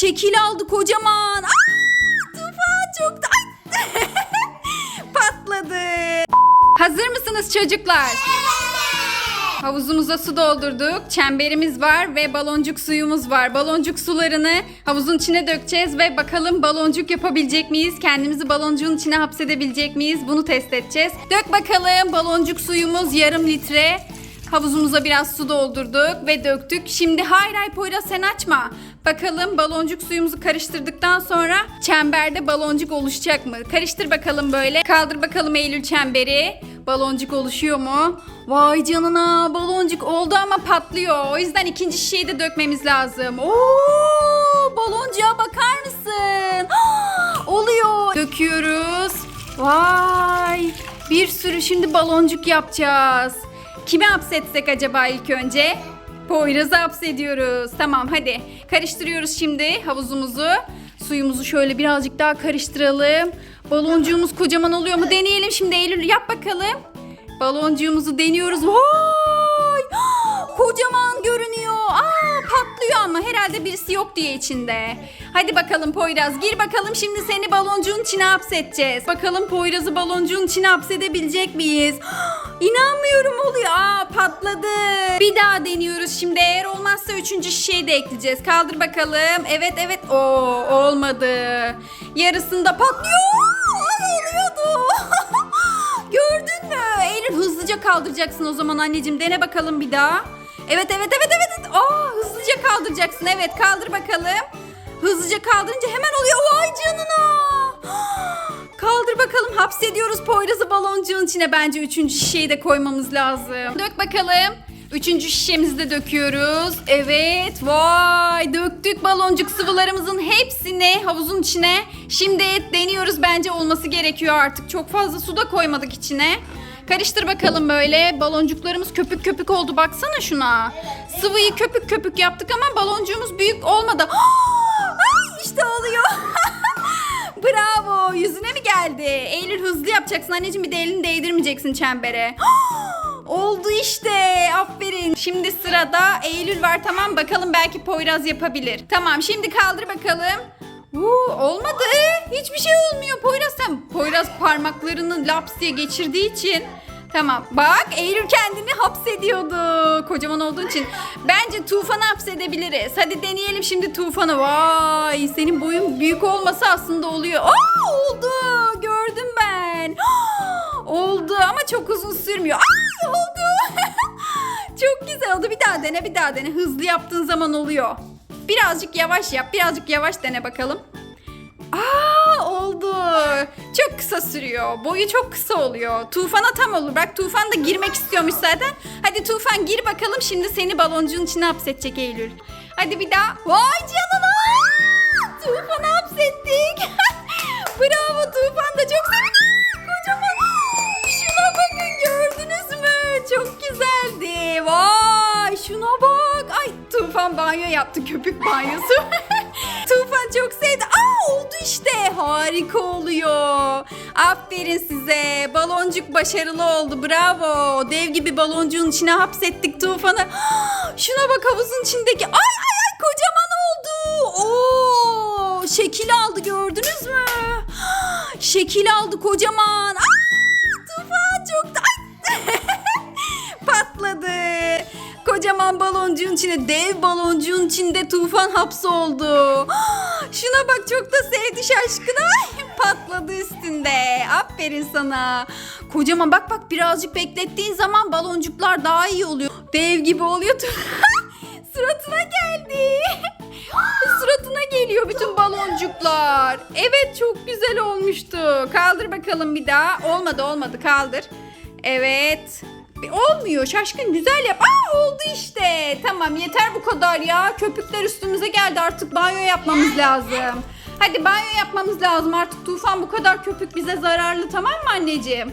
şekil aldı kocaman. Aa, Tufan çok da... Ay! Patladı. Hazır mısınız çocuklar? Havuzumuza su doldurduk. Çemberimiz var ve baloncuk suyumuz var. Baloncuk sularını havuzun içine dökeceğiz ve bakalım baloncuk yapabilecek miyiz? Kendimizi baloncuğun içine hapsedebilecek miyiz? Bunu test edeceğiz. Dök bakalım baloncuk suyumuz yarım litre. Havuzumuza biraz su doldurduk ve döktük. Şimdi hayır hayır Poyraz sen açma. Bakalım baloncuk suyumuzu karıştırdıktan sonra çemberde baloncuk oluşacak mı? Karıştır bakalım böyle. Kaldır bakalım Eylül çemberi. Baloncuk oluşuyor mu? Vay canına baloncuk oldu ama patlıyor. O yüzden ikinci şişeyi de dökmemiz lazım. Oo, baloncuğa bakar mısın? Oluyor. Döküyoruz. Vay. Bir sürü şimdi baloncuk yapacağız. Kimi hapsetsek acaba ilk önce? Poyraz'ı hapsediyoruz. Tamam hadi. Karıştırıyoruz şimdi havuzumuzu. Suyumuzu şöyle birazcık daha karıştıralım. Baloncuğumuz kocaman oluyor mu? Deneyelim şimdi Eylül yap bakalım. Baloncuğumuzu deniyoruz. Vay! Kocaman görünüyor. Patlıyor ama herhalde birisi yok diye içinde. Hadi bakalım Poyraz gir bakalım şimdi seni baloncuğun içine hapsedeceğiz. Bakalım Poyraz'ı baloncuğun içine hapsedebilecek miyiz? İnanmıyorum oluyor. Aa patladı. Bir daha deniyoruz şimdi. Eğer olmazsa üçüncü şişeyi de ekleyeceğiz. Kaldır bakalım. Evet evet. Oo olmadı. Yarısında patlıyor. Oluyordu. Gördün mü? Eylül hızlıca kaldıracaksın o zaman anneciğim. Dene bakalım bir daha. Evet evet evet evet. Aa hızlıca kaldıracaksın. Evet kaldır bakalım. Hızlıca kaldırınca hemen oluyor. Vay canına. Kaldır bakalım hapsediyoruz Poyraz'ı baloncuğun içine. Bence üçüncü şişeyi de koymamız lazım. Dök bakalım. Üçüncü şişemizi de döküyoruz. Evet vay döktük baloncuk sıvılarımızın hepsini havuzun içine. Şimdi deniyoruz bence olması gerekiyor artık. Çok fazla su da koymadık içine. Karıştır bakalım böyle. Baloncuklarımız köpük köpük oldu. Baksana şuna. Sıvıyı köpük köpük yaptık ama baloncuğumuz büyük olmadı. Ay işte oluyor. Bravo. Yüzüne mi geldi? Eylül hızlı yapacaksın anneciğim. Bir de elini değdirmeyeceksin çembere. Oldu işte. Aferin. Şimdi sırada Eylül var tamam bakalım belki Poyraz yapabilir. Tamam şimdi kaldır bakalım. Uuu olmadı. Hiçbir şey olmuyor Poyraz sen. Poyraz parmaklarını laps diye geçirdiği için. Tamam bak Eylül kendini hapsediyordu kocaman olduğu için. Bence Tufan'ı hapsedebiliriz. Hadi deneyelim şimdi Tufan'ı. Vay senin boyun büyük olması aslında oluyor. Aa oldu gördüm ben. oldu ama çok uzun sürmüyor. Ay oldu. çok güzel oldu. Bir daha dene bir daha dene. Hızlı yaptığın zaman oluyor. Birazcık yavaş yap. Birazcık yavaş dene bakalım. Aa oldu. Çok kısa sürüyor. Boyu çok kısa oluyor. Tufan'a tam olur. Bak Tufan da girmek istiyormuş zaten. Hadi Tufan gir bakalım. Şimdi seni baloncuğun içine hapsedecek Eylül. Hadi bir daha. Vay canına. Tufan'ı hapsettik. Bravo Tufan Tufan banyo yaptı. Köpük banyosu. Tufan çok sevdi. Aa oldu işte. Harika oluyor. Aferin size. Baloncuk başarılı oldu. Bravo. Dev gibi baloncuğun içine hapsettik Tufan'ı. Şuna bak havuzun içindeki. Ay ay ay kocaman oldu. Oo, şekil aldı gördünüz mü? Şekil aldı kocaman. Aa, Kocaman baloncuğun içinde, dev baloncuğun içinde tufan hapsoldu. Şuna bak çok da sevdi şaşkın. Ay, patladı üstünde. Aferin sana. Kocaman bak bak birazcık beklettiğin zaman baloncuklar daha iyi oluyor. Dev gibi oluyor. Suratına geldi. Suratına geliyor bütün baloncuklar. Evet çok güzel olmuştu. Kaldır bakalım bir daha. Olmadı olmadı kaldır. Evet. Olmuyor şaşkın güzel yap. Aa oldu işte. Tamam yeter bu kadar ya. Köpükler üstümüze geldi artık banyo yapmamız lazım. Hadi banyo yapmamız lazım artık Tufan bu kadar köpük bize zararlı tamam mı anneciğim?